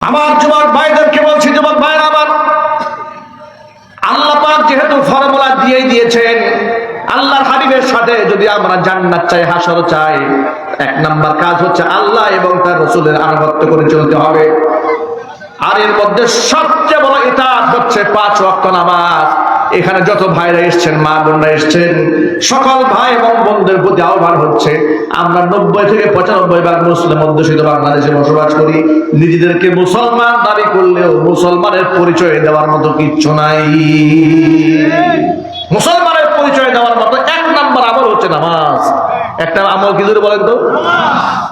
আমার যুবক ভাইদেরকে বলছি, যুবক ভাইরা আমার, আল্লাহ পাক যেহেতু ফর্মুলা দিয়ে দিয়েছেন, আল্লাহর হাবিবের সাথে যদি আমরা জান্নাত চাই, হাসর চাই, এক নাম্বার কাজ হচ্ছে আল্লাহ এবং তার রসুলের আনুগত্য করে চলতে হবে। আর এর মধ্যে সবচেয়ে বড় ইতাত হচ্ছে পাঁচ ওয়াক্ত নামাজ। এখানে যত ভাইরা এসছেন, মা বোনরা এসছেন, সকল ভাই এবং বোনদের প্রতি আহ্বান হচ্ছে, আমরা নব্বই থেকে পঁচানব্বই ভাগ মুসলিম অধ্যুষিত বাংলাদেশে বসবাস করি। নিজেদেরকে মুসলমান দাবি করলেও মুসলমানের পরিচয় দেওয়ার মতো কিচ্ছু নাই। মুসলমানের পরিচয় দেওয়ার মতো এক নাম্বার আমল হচ্ছে নামাজ। একটা আমল কি জোরে বলেন তো?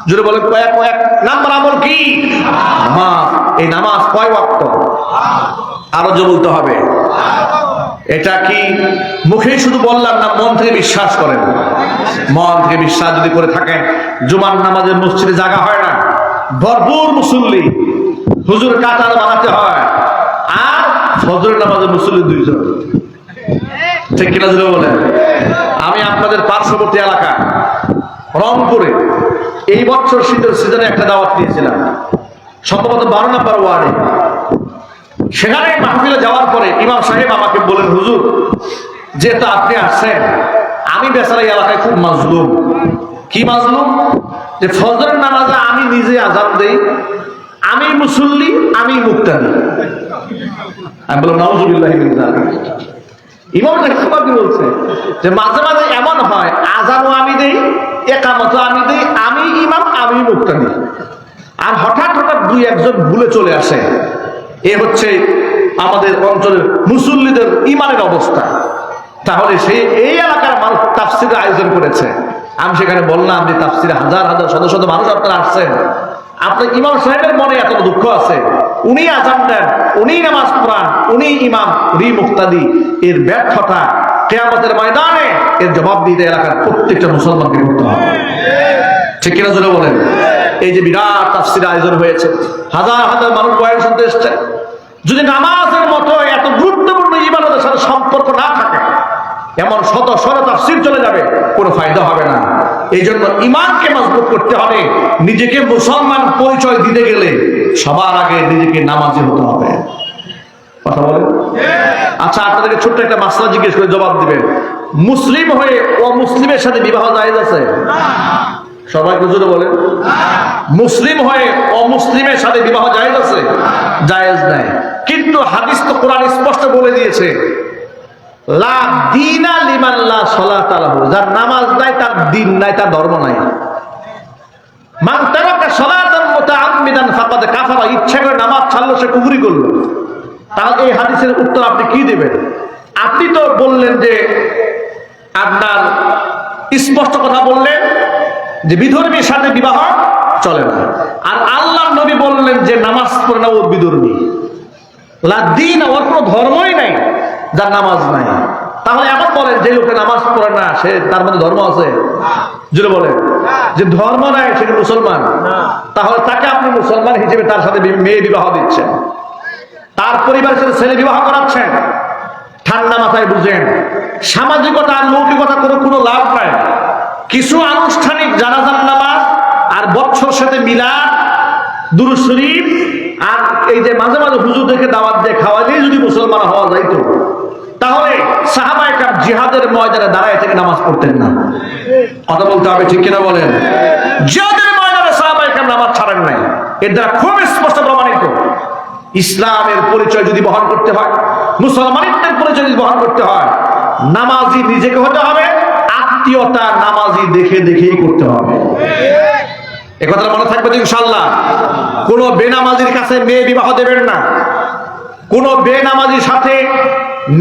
জোরে বলেন কয়েক কয়েক নাম্বার আমল কি? নামাজ। এই নামাজ কয় ওয়াক্ত? আরও জোরে বলতে হবে। এটা কি মুখে শুধু বললাম না, মন থেকে বিশ্বাস করেন। মন থেকে বিশ্বাস যদি করে থাকেন, জুমার নামাজের মসজিদে জায়গা হয় না, ভরপুর মুসল্লি হুজুর কাতার বানাতে হয়, আর ফজরের নামাজের মুসল্লি দুইজন। ঠিক কিনা যদি বলেন? আমি আপনাদের পার্শ্ববর্তী এলাকা, রংপুরে, এই বছর শীতের সিজনে একটা দাওয়াত দিয়েছিলাম। সম্ভবত বারো নম্বর ওয়ার্ডে। সেখানে মাহফিলে যাওয়ার পরে ইমাম সাহেব আমাকে বলেন, হুজুর, যেহেতু আপনি আসছেন, আমি বেচারা এলাকায় খুব মাজলুম। কি মাজলুম? যে ফজরের নামাজে আমি নিজে আজান দেই, আমি মুসল্লি, আমি মুক্তাদি। আমি বললাম নওয়াজুবিল্লাহ ইমাম কি বলছে যে মাঝে মাঝে এমন হয়, আজানও আমি দেই একামত আমি দেই, আমি ইমাম, আমি মুক্তাদি। আর হঠাৎ হঠাৎ দুই একজন ভুলে চলে আসে। এ হচ্ছে আমাদের অঞ্চলের মুসল্লিদের ইমানের অবস্থা। তাহলে সে এই এলাকার মানুষ তাফসির আয়োজন করেছে। আমি সেখানে বললাম যে তাফসিরে হাজার হাজার, শত শত মানুষ আপনারা আসছেন। আপনার ইমাম সাহেবের মনে এত দুঃখ আছে। উনি আজান দেন, উনি নামাজ পড়ান, উনি ইমাম রি মুক্তাদি। এর ব্যর্থতা কেয়ামতের ময়দানে এর জবাব দিতে এলাকার প্রত্যেকটা মুসলমানকে করতে হবে। ঠিক কিনা জন্য বলেন? এই যে বিরাট তাফসির আয়োজন হয়েছে, হাজার হাজার মানুষ বয়ান শুনতে এসছে। যদি নামাজের মতো এত গুরুত্বপূর্ণ ইবাদতের সাথে সম্পর্ক না থাকে, এমন শত শত তাফসির চলে যাবে, কোনো ফায়দা হবে না। এই জন্য ইমানকে মজবুত করতে হবে, নিজেকে মুসলমান পরিচয় দিতে গেলে সবার আগে নিজেকে নামাজি হতে হবে। কথা বলেন? আচ্ছা আপনাদেরকে ছোট্ট একটা মাসলা জিজ্ঞেস করে জবাব দিবেন। মুসলিম হয়ে ও মুসলিমের সাথে বিবাহ জায়েজ আছে? সবাই বুঝতে বলেন। মুসলিম হয়ে অমুসলিমের সাথে বিবাহ জায়েজ আছে? জায়েজ নাই। কিন্তু হাদিস তো কোরআন স্পষ্ট বলে দিয়েছে। যার নামাজ নাই তার দিন নাই তার ধর্ম নাই। মান তারাকা সলাতান মুতাআম্মিদান ফাকাদ কাফারা। ইচ্ছা করে নামাজ ছাড়লো সে কুফরি করল। তাহলে এই হাদিসের উত্তর আপনি কি দেবেন? আপনি তো বললেন যে আপনার স্পষ্ট কথা বললেন যে বিধর্মীর সাথে বিবাহ চলে না। আর আল্লাহ নবী বললেন যে নামাজ পড়ে না ও বিধর্মী। দিন ওর কোনো ধর্মই নাই যার নামাজ নাই। তাহলে এমন বলেন, যে লোকে নামাজ পড়ে না, সে তার মধ্যে ধর্ম আছে? জুড়ে বলেন। যে ধর্ম নাই, সে মুসলমান? তাহলে তাকে আপনি মুসলমান হিসেবে তার সাথে মেয়ে বিবাহ দিচ্ছেন। তার পরিবারের সাথে ছেলে বিবাহ করাচ্ছেন। ঠান্ডা মাথায় বুঝেন। সামাজিকতা আর লৌকিকতা কোনো কোনো লাভ নাই। কিছু আনুষ্ঠানিক জানাজান নামাজ আর বৎসর সাথে মিলা দুরুদ শরীফ আর এই যে মাঝে মাঝে হুজুরদেরকে দাওয়াত দিয়ে খাওয়া দিয়ে যদি মুসলমান হওয়া যাইতো, তাহলে সাহাবায়ে কাম জিহাদের ময়দানে দাঁড়ায় থেকে নামাজ পড়তেন না। কথা বলতে হবে ঠিক কিনা বলেন? জিহাদের ময়দানে সাহাবায়ে কাম নামাজ ছাড়েন নাই। এর দ্বারা খুব স্পষ্ট প্রমাণিত। ইসলামের পরিচয় যদি বহন করতে হয় মুসলমানিত্বের পরিচয় যদি বহন করতে হয়, নামাজি নিজেকে হতে হবে আত্মীয়তা নামাজি দেখে দেখেই করতে হবে। এ কথাটা মনে থাকবে ইনশাল্লাহ কোন বেনামাজির কাছে মেয়ে বিবাহ দেবেন না। কোন বেনামাজির সাথে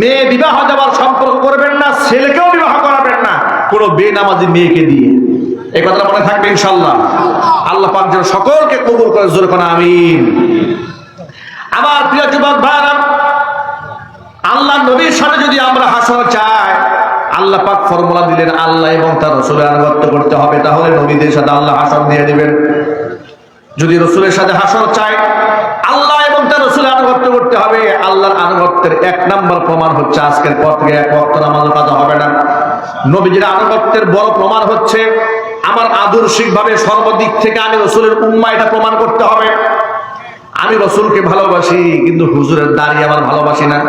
মেয়ে বিবাহ দেওয়ার সম্পর্ক করবেন না ছেলেকেও বিবাহ করাবেন না কোন বেনামাজি মেয়েকে দিয়ে। এই কথাটা মনে থাকবে ইনশাল্লাহ আল্লাহ পাক যেন সকলকে কবুল করে জোরে কোন আমিন। আমার প্রিয় যুবক ভাইরা আল্লাহ নবীর সাথে যদি আমরা হাসর চাই আল্লাহ পাক ফর্মুলা দিলেন, আল্লাহ এবং তার রসুলের আনুগত্য করতে হবে, তাহলে নবীদের সাথে আল্লাহ হাসর দিয়ে দিবেন। যদি রসুলের সাথে হাসর চাই আল্লাহ এবং তার রসুলের আনুগত্য করতে হবে। আল্লাহর আনুগত্যের এক নাম্বার প্রমাণ হচ্ছে আজকের পর থেকে এক অর্থ নামাজ কাজা হবে না। নবীজির আনুগত্যের বড় প্রমাণ হচ্ছে, আমার আদর্শিক ভাবে সর্বদিক থেকে আমি রসুলের উম্মা এটা প্রমাণ করতে হবে। আমি রসুলকে ভালোবাসি, কিন্তু হুজুরের দাড়ি আমার ভালোবাসি না।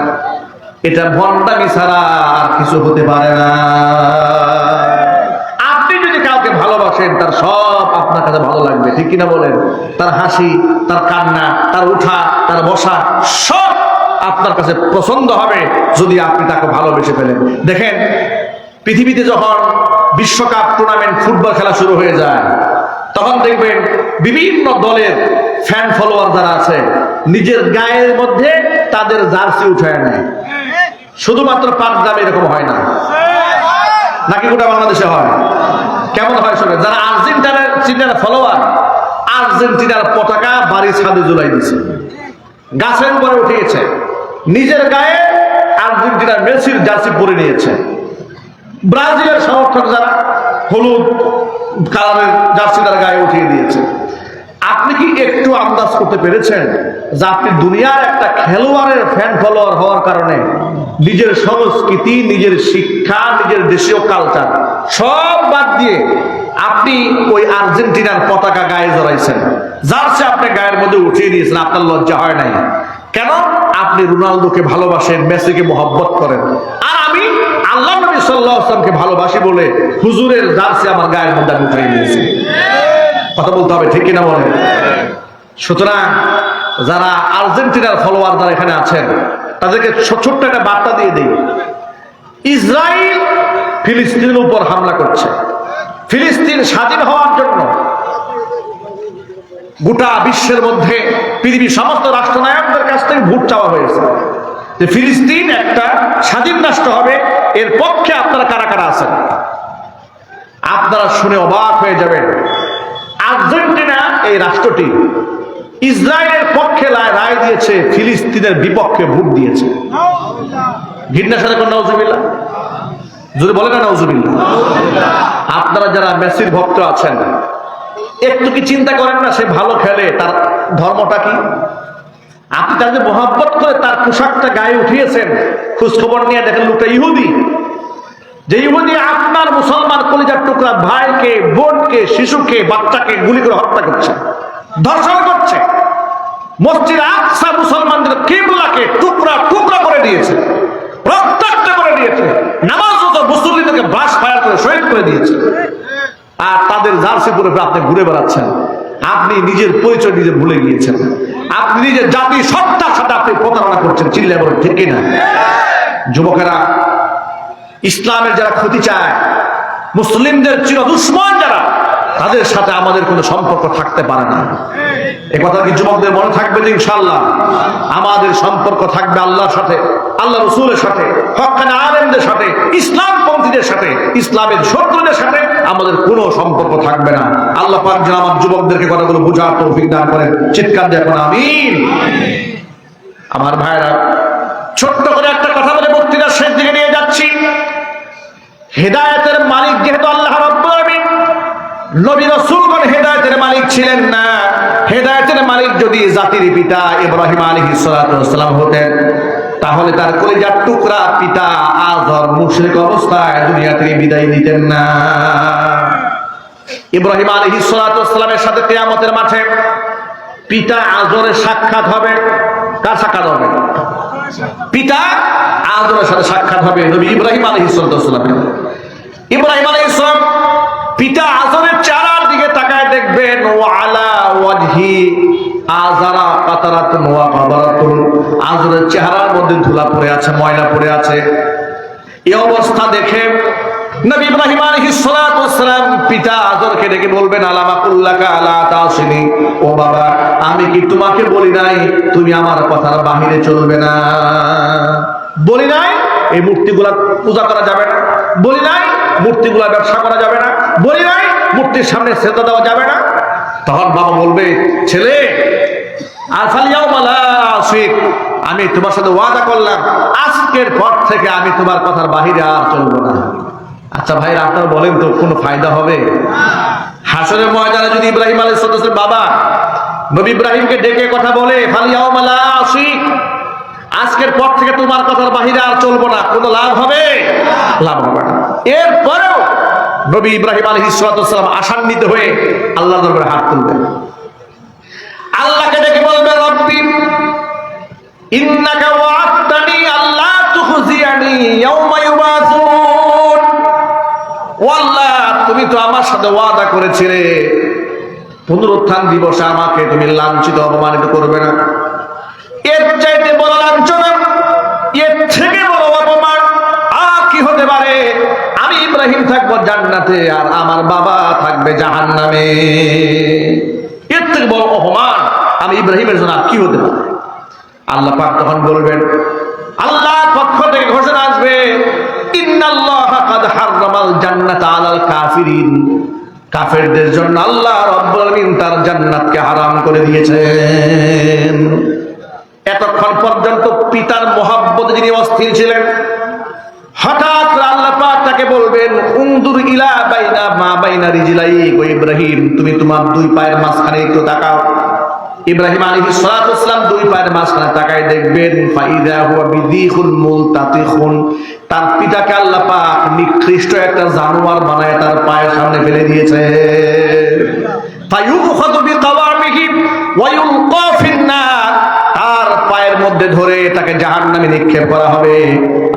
এটা ভণ্ডামি ছাড়া আর কিছু হতে পারে না। আপনি যদি কাউকে ভালোবাসেন, তার সব আপনার কাছে ভালো লাগবে। ঠিক কিনা বলেন? তার হাসি, তার কান্না, তার উঠা, তার বসা, সব আপনার কাছে পছন্দ হবে যদি আপনি তাকে ভালোবেসে ফেলেন। দেখেন, পৃথিবীতে যখন বিশ্বকাপ টুর্নামেন্ট ফুটবল খেলা শুরু হয়ে যায়, তখন দেখবেন বিভিন্ন দলের ফ্যান ফলোয়ার যারা আছে, নিজের গায়ের মধ্যে তাদের জার্সি উঠায় নেয়। শুধুমাত্র পাঞ্জাবে এরকম হয় না। নাকি গোটা বাংলাদেশে হয়? কেমন হয় শুনে? যারা আর্জেন্টিনার, চিনার ফলোয়ার আর্জেন্টিনার পতাকা বাড়ি ছাদে জুলাই দিয়েছে। গাছের উপরে উঠিয়েছে। নিজের গায়ে আর্জেন্টিনার মেসির জার্সি পরে নিয়েছে। ব্রাজিলের সমর্থক যারা হলুদ কালারের জার্সি তার গায়ে উঠিয়ে দিয়েছে। আপনি কি একটু আন্দাজ করতে পেরেছেন যে আপনি দুনিয়ার একটা খেলোয়াড়ের ফ্যান ফলোয়ার হওয়ার কারণে নিজের সংস্কৃতি, নিজের শিক্ষা, নিজের দেশীয় কালচার সব বাদ দিয়ে আপনি ওই আর্জেন্টিনার পতাকা গায়ে জড়াইছেন? জার্সি আপনি গায়ের মধ্যে উঠিয়ে দিয়েছেন আপনার লজ্জা হয় নাই। কেন? আপনি রোনালদোকে ভালোবাসেন, মেসিকে মোহব্বত করেন। আর আমি আল্লাহ নবী সাল্লাহ আসলামকে ভালোবাসি বলে হুজুরের জার্সি আমার গায়ের মধ্যে আমি উঠিয়ে দিয়েছি কথা বলতে হবে, ঠিক কিনা বলেন? সুতরাং যারা আর্জেন্টিনার ফলোয়ার যারা এখানে আছেন, তাদেরকে ছোট্ট একটা বার্তা দিয়ে দিই। ইসরায়েল ফিলিস্তিনের উপর হামলা করছে। ফিলিস্তিন স্বাধীন হওয়ার জন্য গোটা বিশ্বের মধ্যে পৃথিবীর সমস্ত রাষ্ট্রনায়কদের কাছ থেকে ভোট চাওয়া হয়েছে। যে ফিলিস্তিন একটা স্বাধীন রাষ্ট্র হবে, এর পক্ষে আপনারা কারা কারা আছেন? আপনারা শুনে অবাক হয়ে যাবেন। আর্জেন্টিনা এই রাষ্ট্রটি ইসরায়েলের পক্ষে রায় দিয়েছে, ফিলিস্তিনের বিপক্ষে ভোট দিয়েছে। ঘিন্নার সাথে কোন নজুবিল্লা যদি বলে না নজুবিল্লা আপনারা যারা মেসির ভক্ত আছেন, একটু কি চিন্তা করেন না, সে ভালো খেলে, তার ধর্মটা কি? আপনি তাদের মহাব্বত করে তার পোশাকটা গায়ে উঠিয়েছেন, খোঁজখবর নিয়ে দেখেন লোকটা ইহুদি। যে ইহুদি আপনার মুসলমান কলিজার টুকরা ভাইকে, বোনকে, শিশুকে, বাচ্চাকে গুলি করে হত্যা করছে, ধর্ষণ করছে। মসজিদ আকসা মুসলমানদের কিবলাকে টুকরা টুকরা করে দিয়েছে, রক্তাক্ত করে দিয়েছে নামাজ মতো মুসল্লিদেরকে বাস ফায়ার করে, শহীদ করে দিয়েছে। আর তাদের জার্সি পরে আপনি ঘুরে বেড়াচ্ছেন। আপনি নিজের পরিচয় নিজে ভুলে গিয়েছেন। আপনি নিজের জাতি সত্তার সাথে আপনি প্রতারণা করছেন চিল্লে বলেন, ঠিক না যুবকেরা ইসলামের যারা ক্ষতি চায়, মুসলিমদের চির দুশ্মন যারা, তাদের সাথে আমাদের কোনো সম্পর্ক থাকতে পারে না। এ কথা কি যুবকদের মনে থাকবে যে ইনশাল্লাহ আমাদের সম্পর্ক থাকবে আল্লাহর সাথে, আল্লাহ রসুলের সাথে হকান আলেমদের সাথে ইসলাম পন্থীদের সাথে, ইসলামের শত্রুদের সাথে আমাদের কোনো সম্পর্ক থাকবে না। আল্লাহ পাক যেন আমার যুবকদেরকে কথাগুলো বোঝার তৌফিক দান করেন। চিৎকার দেখুন আমিন। আমার ভাইরা, ছোট্ট করে একটা কথা বলে বক্তৃতার শেষ দিকে নিয়ে যাচ্ছি হেদায়েতের মালিক যেহেতু আল্লাহ রাব্বুল নবী রাসূলগণ হেদায়েতের মালিক ছিলেন না। হেদায়েতের মালিক যদি জাতির পিতা ইব্রাহিম সালাতু ওয়াসসালাম হতেন, তাহলে তার কলিজার টুকরা পিতা আযর মুশরিক অবস্থায় দুনিয়া থেকে বিদায় নিতেন না। ইব্রাহিম আলাইহিস সালাতু ওয়াসসালামের সাথে কিয়ামতের মাঠে পিতা আজরের সাক্ষাৎ হবে। কার সাক্ষাৎ হবে? পিতা আজরের সাথে সাক্ষাৎ হবে নবী ইব্রাহিম আলহিসামের ইব্রাহিম আলহিসাম পিতা আজরের চারার দিকে তাকায় দেখবেন, ও চেহারার মধ্যে ধুলা আছে, ময়লা আছে। অবস্থা দেখে ও বাবা, আমি কি তোমাকে বলি নাই, তুমি আমার কথার বাহিরে চলবে না? বলি নাই? এই মূর্তিগুলা পূজা করা যাবে না? বলি নাই? মূর্তিগুলা ব্যবসা করা যাবে না। বলি নাই, মূর্তির সামনে শ্রদ্ধা দেওয়া যাবে না। তখন বাবা বলবে, ছেলে আমি তোমার সাথে ওয়াদা করলাম, আজকের পর থেকে আমি তোমার কথার বাহিরে আর চলবো না। আচ্ছা ভাই আপনারা বলেন তো, কোনো ফায়দা হবে? হাসরের ময়দানে যদি ইব্রাহিম আলাইহিস সালাম বাবা নবী ইব্রাহিমকে ডেকে কথা বলে ফালিয়াও মালা আশিক আজকের পর থেকে তোমার কথার বাহিরে আর চলবো না। কোনো লাভ হবে? লাভ হবে না। এরপরেও নবী ইব্রাহিম আলহিস সালাম আশান্বিত হয়ে আল্লাহ দরবারে হাত তুলবেন। আল্লাহকে ডেকে বলবে রব্বি, ইন্নাকা ওয়া'আদতানি আল্লা তুখজিয়ানি ইয়াওমা ইউবাসুন। আল্লাহ তুমি তো আমার সাথে ওয়াদা করেছিলে। পুনরুত্থান দিবসে আমাকে তুমি লাঞ্ছিত, অপমানিত করবে না। এর ইব্রাহিম থাকব জান্নাতে আর আমার বাবা থাকবে জাহান্নামে। এর থেকে বড় অপমান আমি ইব্রাহিমের জন্য কি হতে পারে? আল্লাহ পাক তখন বলবেন আল্লাহ পক্ষ থেকে ঘোষণা আসবে কাফেরদের জন্য আল্লাহ তার জান্নাতকে হারাম করে দিয়েছেন। এতক্ষণ পর্যন্ত পিতার মহাব্বতে যিনি অস্থির ছিলেন হঠাৎ আল্লাহ তাকে বলবেন উন্দুর ইলা বাইনা মা বাইনা রিজলাই গো ইব্রাহিম, তুমি তোমার দুই পায়ের মাঝখানে একটু তাকাও। ইব্রাহিম আলাইহিস সালাতু ওয়াসসালাম দুই পায়ের মাঝখানে তাকায় দেখবেন, ফাইদা হুয়া বিদিখুল মুলতাতিখুন। তার পিতাকে আল্লাহ পাক নিকৃষ্ট একটা জানোয়ার বানায় তার পায়ের সামনে ফেলে দিয়েছে। ফায়ুখাযু বিকাওয়ামিহি ওয়া ইউলকা ফিন্নার মধ্যে ধরে তাকে জাহান নামে নিক্ষেপ করা হবে।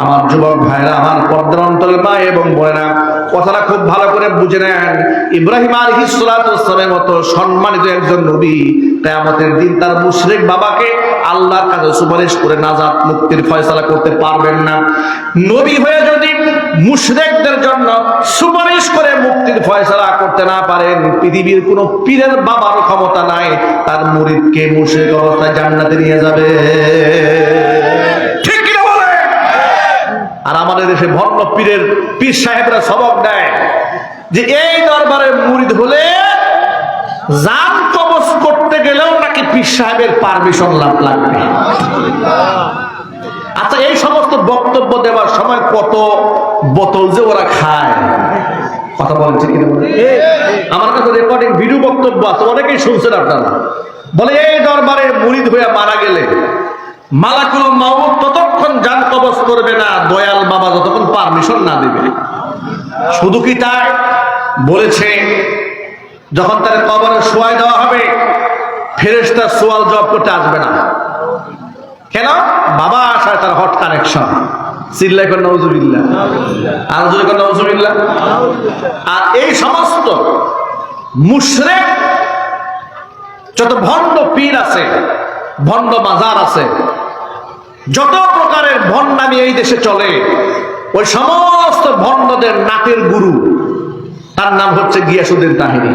আমার যুবক ভাইরা, আমার পর্দার অন্তরের মা এবং বোনেরা কথাটা খুব ভালো করে বুঝে নেন। ইব্রাহিম আলহিসের মতো সম্মানিত একজন নবী কেয়ামতের দিন তার মুশরিক বাবাকে আল্লাহর কাছে সুপারিশ করে নাজাত মুক্তির ফয়সালা করতে পারবেন না। নবী হয়ে যদি মুশরিকদের জন্য সুপারিশ করে মুক্তির ফয়সালা করতে না পারেন, পৃথিবীর কোনো পীরের বাবার ক্ষমতা নাই, তার মুরিদকে মুশরিক অবস্থায় জান্নাতে নিয়ে যাবে? ঠিক কিনা বলে? আর আমাদের দেশে ভণ্ড পীরের পীর সাহেবরা সবক দেয় যে এই দরবারে মুরিদ হলে জান কবজ করতে গেলেও নাকি পীর সাহেবের পারমিশন লাভ লাগবে? আচ্ছা এই সমস্ত বক্তব্য দেওয়ার সময় কত বোতল যে ওরা খায়? কথা ঠিক আমার কাছে রেকর্ডিং ভিডিও বক্তব্য আছে, অনেকেই শুনছেন আপনারা। বলে, এই দরবারে মুরিদ হয়ে মারা গেলে মালাকুল মাউত ততক্ষণ জান কবজ করবে না, দয়াল বাবা যতক্ষণ পারমিশন না দেবে। শুধু কি তাই? বলেছে, যখন তার কবরে শোয়াই দেওয়া হবে ফেরেস্তার সোয়াল জব করতে আসবে না। কেন? বাবা আসায় তার হট কানেকশন আর এই সমস্ত যত ভণ্ড পীর আছে, ভণ্ড মাজার আছে, যত প্রকারের ভণ্ডামি এই দেশে চলে, ওই সমস্ত ভণ্ডদের নাটের গুরু, তার নাম হচ্ছে গিয়াসুদ্দিন তাহিনী।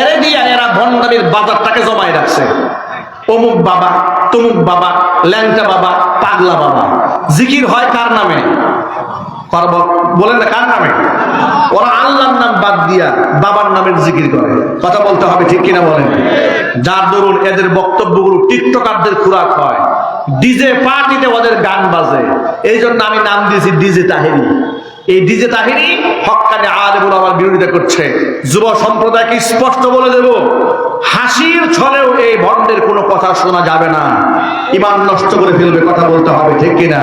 এরে দিয়া এরা ভণ্ডামির বাজারটাকে জমায় রাখছে। অমুক বাবা, তমুক বাবা, ল্যাংটা বাবা, পাগলা বাবা। জিকির হয় কার নামে? বলেন না, কার নামে? ওরা আল্লাহর নাম বাদ দিয়া বাবার নামের জিকির করে। কথা বলতে হবে, ঠিক কিনা বলেন? যার দরুন এদের বক্তব্যগুলো টিকটকারদের খুরাক হয়। ডিজে পার্টিতে ওদের গান বাজে। এই জন্য আমি নাম দিয়েছি ডিজে তাহেরি। এই ডিজে তাহিনী হকানে আলেমুল আমার বিরোধিতা করছে। যুব সম্প্রদায়কে স্পষ্ট বলে দেব, হাসির ছলেও এই ভণ্ডের কোনো কথা শোনা যাবে না। ইমান নষ্ট করে ফেলবে, কথা বলতে হবে, ঠিক কিনা?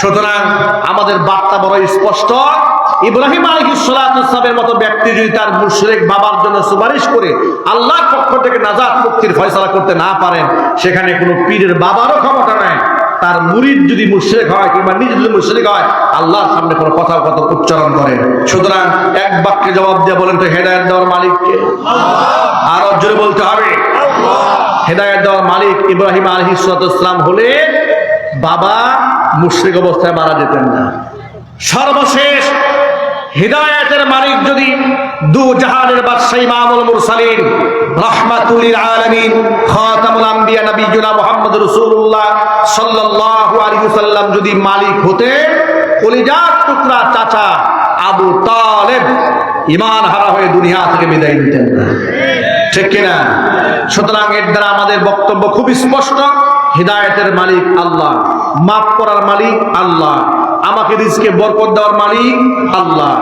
সুতরাং আমাদের বার্তা বড় স্পষ্ট। ইব্রাহিম আলহিসামের মতো ব্যক্তি যদি তার মুশরেক বাবার জন্য সুপারিশ করে আল্লাহর পক্ষ থেকে নাজাত মুক্তির ফয়সালা করতে না পারেন, সেখানে কোনো পীরের বাবারও ক্ষমতা নাই। তার মুরিদ যদি মুশ্রেক হয় কিংবা নিজে যদি মুশ্রেক হয়, আল্লাহর সামনে কোনো কথা কথা উচ্চারণ করে। সুতরাং এক বাক্যে জবাব দিয়ে বলেন তো, হেদায়ত দেওয়ার মালিককে? আরও জোরে বলতে হবে, হেদায়ত দেওয়ার মালিক ইব্রাহিম আলহি ইসলাম হলে বাবা মুশ্রিক অবস্থায় মারা যেতেন না। সর্বশেষ হৃদায়তের মালিক যদি দু জাহানের বাদশাহ ইমামুল মুরসালিন রাহমাতুল আলামিন, খাতামুল আম্বিয়া নবিয়ুনা মুহাম্মদ রাসূলুল্লাহ সাল্লাল্লাহু আলাইহি সাল্লাম যদি মালিক হতে, কলিজার টুকরা চাচা আবু তালেব ইমান হারা হয়ে দুনিয়া থেকে বিদায় নিতেন। ঠিক কিনা? সুতরাং এর দ্বারা আমাদের বক্তব্য খুব স্পষ্ট, হৃদায়তের মালিক আল্লাহ, মাফ করার মালিক আল্লাহ। আমাকে রিজকে বরকত দেওয়ার মালিক আল্লাহ।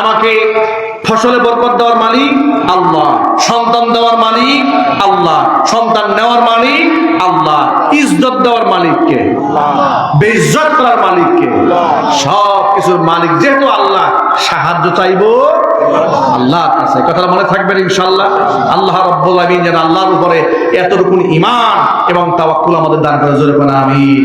আমাকে ফসলে বরকত দেওয়ার মালিক আল্লাহ। সন্তান দেওয়ার মালিক আল্লাহ। সন্তান নেওয়ার মালিক আল্লাহ। ইজ্জত দেওয়ার মালিককে। বেইজ্জত করার মালিককে। সব কিছুর মালিক যেহেতু আল্লাহ, সাহায্য চাইব আল্লাহর কাছে। কথাটা মনে থাকবেন ইনশাআল্লাহ? আল্লাহ রব্বুল আমিন যেন আল্লাহর উপরে এতটুকুন ইমান এবং তাওয়াক্কুল আমাদের দান করে। জোরে কোন আমিন।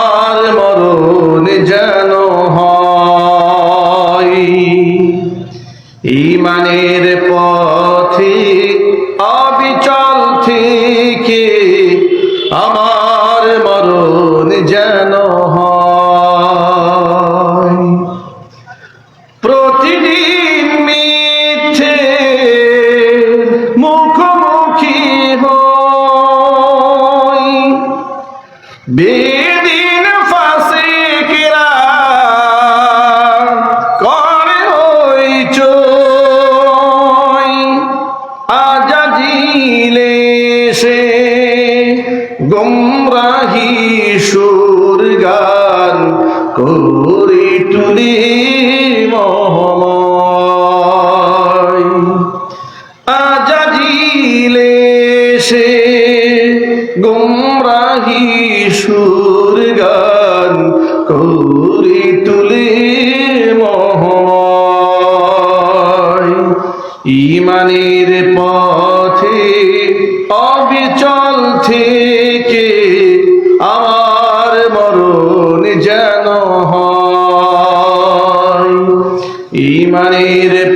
আমার গুমরাহি সুর গান করে তুলি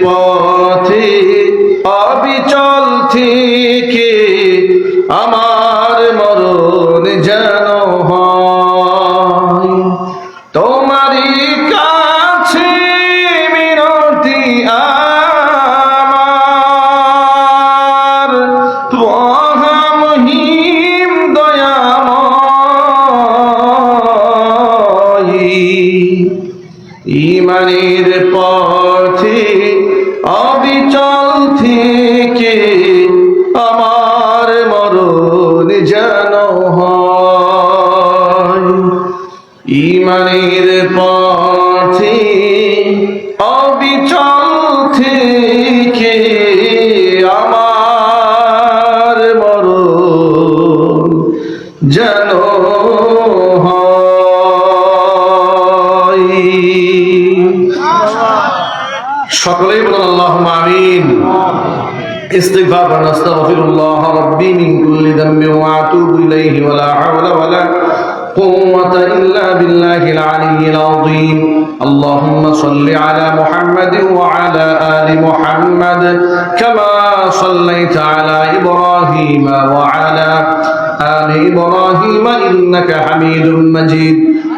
পথে ইমানের পথে অবিচল থেকে আমার মরণ যেন হয় সকলেই বলুন আল্লাহ আমিন استغفار ونستغفر الله ربي من كل ذنب واتوب اليه ولا حول ولا قوة إلا بالله العلي العظيم. اللهم صل على محمد وعلى آل محمد كما صليت على إبراهيم وعلى آل إبراهيم إنك حميد مجيد.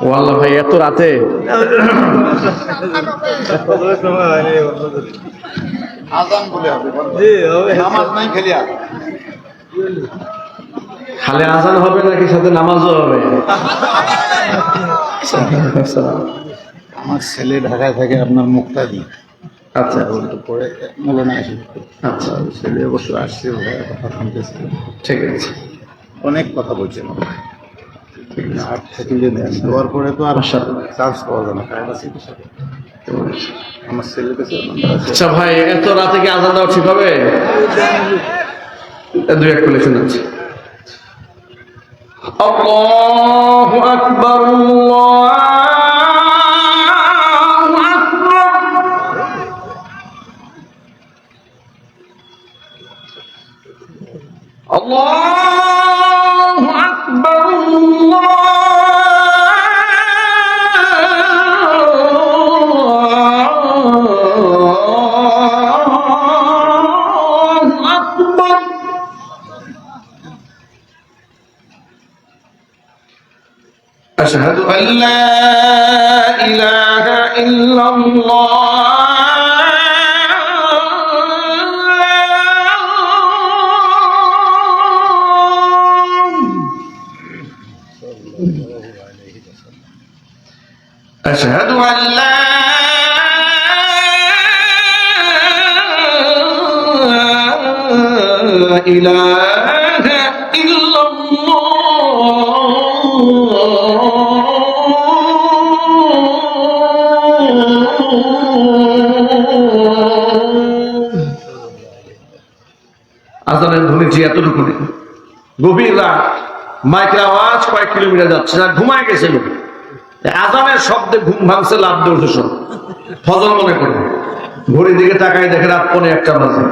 ওয়াল্লাহ ভাই এত রাতে? খেলি আজান হবে নাকি সাথে নামাজও হবে? আমার ছেলে ঢাকায় থাকে আপনার মুক্তা মুক্তাদি। আচ্ছা। পরে মৌলানা এসে আচ্ছা। ছেলে অবশ্য আসছে কথা শুনতেছে। ঠিক আছে। অনেক কথা বলছে আট থেকে যে দেওয়ার পরে তো আর মাশাআল্লাহ। চান্স পাওয়া যায় না কারণ আছে তো সাথে। কেমন আছেন? আমার ছেলের কাছে নাম্বার আছে আচ্ছা ভাই এত রাতে কি আজান দেওয়া ঠিক হবে দুই এক করে শোনাচ্ছি الله أكبر الله أشهد أن لا إله إلا الله আজানের ধ্বনি যে এতটুকু নেই গভীর রাত মাইকের আওয়াজ কয়েক কিলোমিটার যাচ্ছে, না, ঘুমায় গেছে লোক। আজানের শব্দে ঘুম ভাঙছে লাভ দৌড়ছে ফজল মনে করে। ঘড়ির দিকে টাকায় দেখে রাত পনে একটা বাজে।